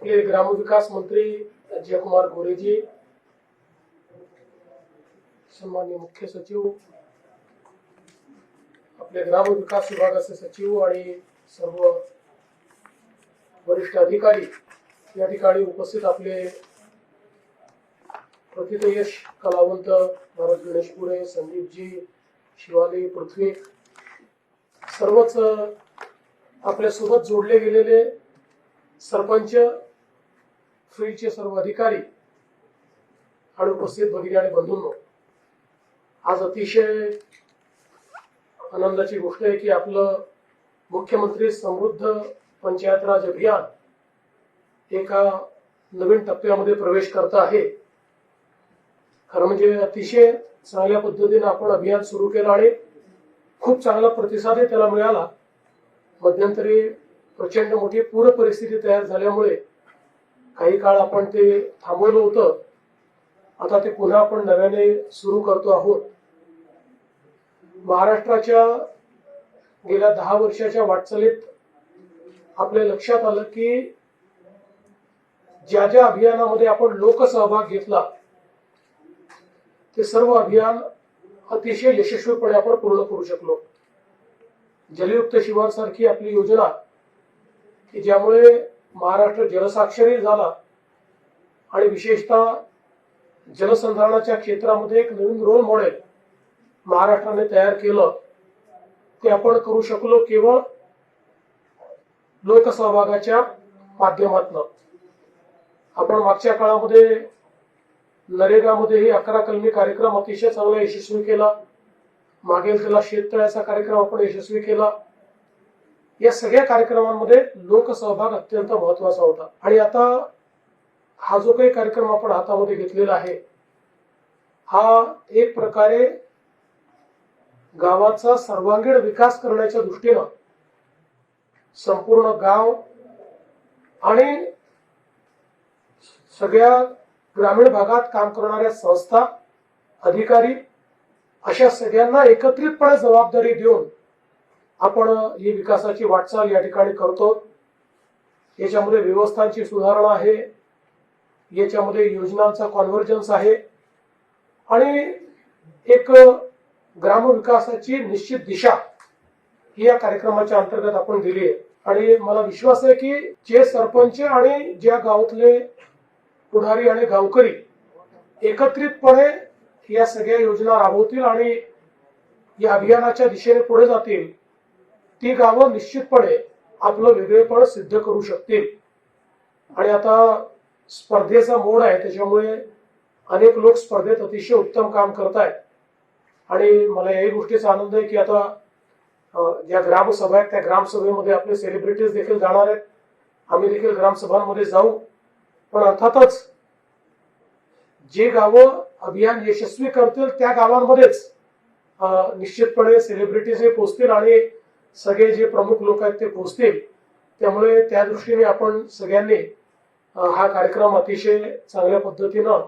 आपले ग्रामविकास मंत्री जयकुमार गोरेजी सन्मान्य मुख्य सचिव आपले ग्रामविकास विभागाचे सचिव आणि सर्व वरिष्ठ अधिकारी या ठिकाणी उपस्थित आपले प्रतितयश कलावंत भरत गणेशपुरे संदीपजी शिवाली पृथ्वी सर्वच आपल्यासोबत जोडले गेलेले सरपंच फील्डचे सर्व अधिकारी आणि उपस्थित भगिनी आणि बंधूंनो. आज अतिशय आनंदाची गोष्ट आहे की आपलं मुख्यमंत्री समृद्ध पंचायत राज अभियान एका नवीन टप्प्यामध्ये प्रवेश करत आहे. खरं म्हणजे अतिशय चांगल्या पद्धतीने आपण अभियान सुरू केलं आणि खूप चांगला प्रतिसादही त्याला मिळाला. मध्यंतरी प्रचंड मोठी पूर परिस्थिती तयार झाल्यामुळे काही काळ आपण ते थांबवलं होतं. आता ते पुन्हा आपण नव्याने सुरू करतो आहोत. महाराष्ट्राच्या गेल्या दहा वर्षाच्या वाटचालीत आपल्या लक्षात आलं की ज्या ज्या अभियानामध्ये आपण लोकसहभाग घेतला ते सर्व अभियान अतिशय यशस्वीपणे आपण पूर्ण करू शकलो. जलयुक्त शिवार सारखी आपली योजना की ज्यामुळे महाराष्ट्र जलसाक्षरी झाला. आणि विशेषतः जलसंधारणाच्या क्षेत्रामध्ये एक नवीन रोल मॉडेल महाराष्ट्राने तयार केलं. ते आपण करू शकलो केवळ लोकसहभागाच्या माध्यमातनं. आपण मागच्या काळामध्ये नरेगामध्येही अकरा कलमी कार्यक्रम अतिशय चांगला यशस्वी केला. मागेल त्याला शेततळ्याचा कार्यक्रम आपण यशस्वी केला. या सगळ्या कार्यक्रमांमध्ये लोकसहभाग अत्यंत महत्त्वाचा होता. आणि आता हा जो काही कार्यक्रम आपण हातामध्ये घेतलेला आहे हा एक प्रकारे गावाचा सर्वांगीण विकास करण्याच्या दृष्टीनं संपूर्ण गाव आणि सगळ्या ग्रामीण भागात काम करणाऱ्या संस्था अधिकारी अशा सगळ्यांना एकत्रितपणे जबाबदारी देऊन आपण ही विकासाची वाटचाल या ठिकाणी करतो. याच्यामध्ये व्यवस्थांची सुधारणा आहे. याच्यामध्ये योजनांचा कॉन्व्हर्जन्स आहे. आणि एक ग्रामविकासाची निश्चित दिशा ही या कार्यक्रमाच्या अंतर्गत आपण दिली आहे. आणि मला विश्वास आहे की जे सरपंच आणि ज्या गावातले पुढारी आणि गावकरी एकत्रितपणे या सगळ्या योजना राबवतील आणि या अभियानाच्या दिशेने पुढे जातील ती गावं निश्चितपणे आपलं वेगळेपण सिद्ध करू शकतील. आणि आता स्पर्धेचा मोड आहे त्याच्यामुळे अनेक लोक स्पर्धेत अतिशय उत्तम काम करत आहेत आणि मला याही गोष्टीचा आनंद आहे की आता ज्या ग्रामसभा आहेत त्या ग्रामसभेमध्ये आपले सेलिब्रिटीज देखील जाणार आहेत. आम्ही देखील ग्रामसभांमध्ये जाऊ. पण अर्थातच जे गावं अभियान यशस्वी करतील त्या गावांमध्येच निश्चितपणे सेलिब्रिटीज हे पोचतील आणि सगळे जे प्रमुख लोक आहेत ते पोचतील. त्यामुळे त्या दृष्टीने आपण सगळ्यांनी हा कार्यक्रम अतिशय चांगल्या पद्धतीनं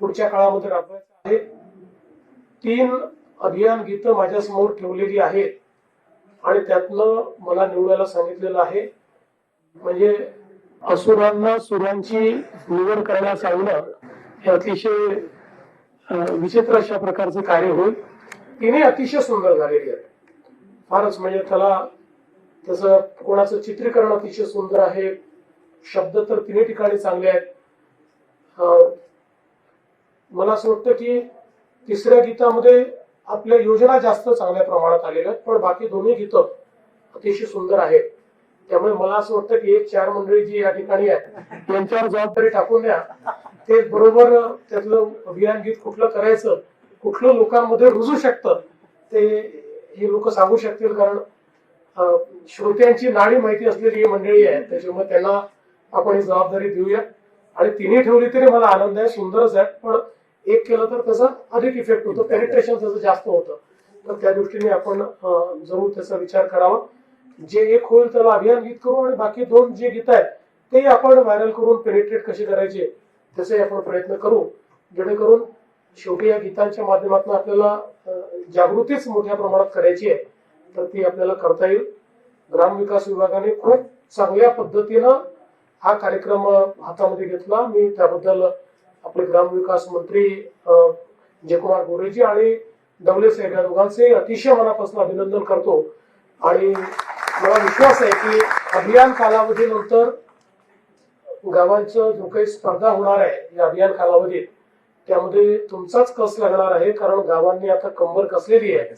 पुढच्या काळामध्ये राबवायचा आहे. तीन अभियान गीतं माझ्यासमोर ठेवलेली आहेत आणि त्यातनं मला निवडायला सांगितलेलं आहे. म्हणजे असुरांना सुरांची निवड करायला सांगणं हे अतिशय विचित्र अशा प्रकारचं कार्य होईल. तिने अतिशय सुंदर झालेली आहे फारच म्हणजे त्याला त्याचं कोणाचं चित्रीकरण अतिशय सुंदर आहे. शब्द तर तिन्ही ठिकाणी चांगले आहेत. मला असं वाटतं की तिसऱ्या गीतामध्ये आपल्या योजना जास्त चांगल्या प्रमाणात आलेल्या आहेत पण बाकी दोन्ही गीतं अतिशय सुंदर आहेत. त्यामुळे मला असं वाटतं की एक चार मंडळी जी या ठिकाणी आहेत त्यांच्यावर जबाबदारी टाकून द्या. ते बरोबर त्यातलं अभियान गीत कुठलं करायचं कुठलं लोकांमध्ये रुजू शकतं ते हे लोक सांगू शकतील कारण श्रोत्यांची नाडी माहिती असलेली ही मंडळी आहे त्याच्यामुळे त्यांना आपण ही जबाबदारी देऊया. आणि तिन्ही ठेवली तरी मला आनंद आहे सुंदरच आहे पण एक केलं तर त्याचा अधिक इफेक्ट होतो पेनिट्रेशन त्याचं जास्त होतं. तर त्या दृष्टीने आपण जरूर त्याचा विचार करावा. जे एक होईल त्याला अभियान गीत करू आणि बाकी दोन जे गीत आहेत तेही आपण व्हायरल करून पेनिट्रेट कसे करायचे त्याचाही आपण प्रयत्न करू. जेणेकरून शेवटी या गीतांच्या माध्यमातून आपल्याला जागृतीच मोठ्या प्रमाणात करायची आहे तर ती आपल्याला करता येईल. ग्रामविकास विभागाने खूप चांगल्या पद्धतीनं हा कार्यक्रम हातामध्ये घेतला. मी त्याबद्दल आपले ग्रामविकास मंत्री जयकुमार गोरेजी आणि डवले साहेब या दोघांचे अतिशय मनापासून अभिनंदन करतो. आणि मला विश्वास आहे की अभियान कालावधीनंतर गावांचं जो काही स्पर्धा होणार आहे या अभियान कालावधीत त्यामध्ये तुमचाच कस लागणार आहे? कारण गावांनी आता कंबर कसलेली आहे?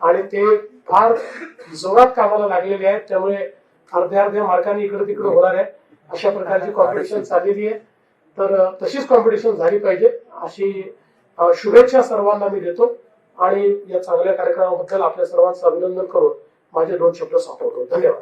आणि ते फार जोरात कामाला लागलेले आहेत. त्यामुळे अर्ध्या अर्ध्या मार्कांनी इकडे तिकडे होणार आहे. अशा प्रकारची कॉम्पिटिशन चाललेली आहे. तर तशीच कॉम्पिटिशन झाली पाहिजे. अशी शुभेच्छा सर्वांना मी देतो. आणि या चांगल्या कार्यक्रमाबद्दल आपल्या सर्वांचं अभिनंदन करून माझे दोन शब्द संपवतो. धन्यवाद.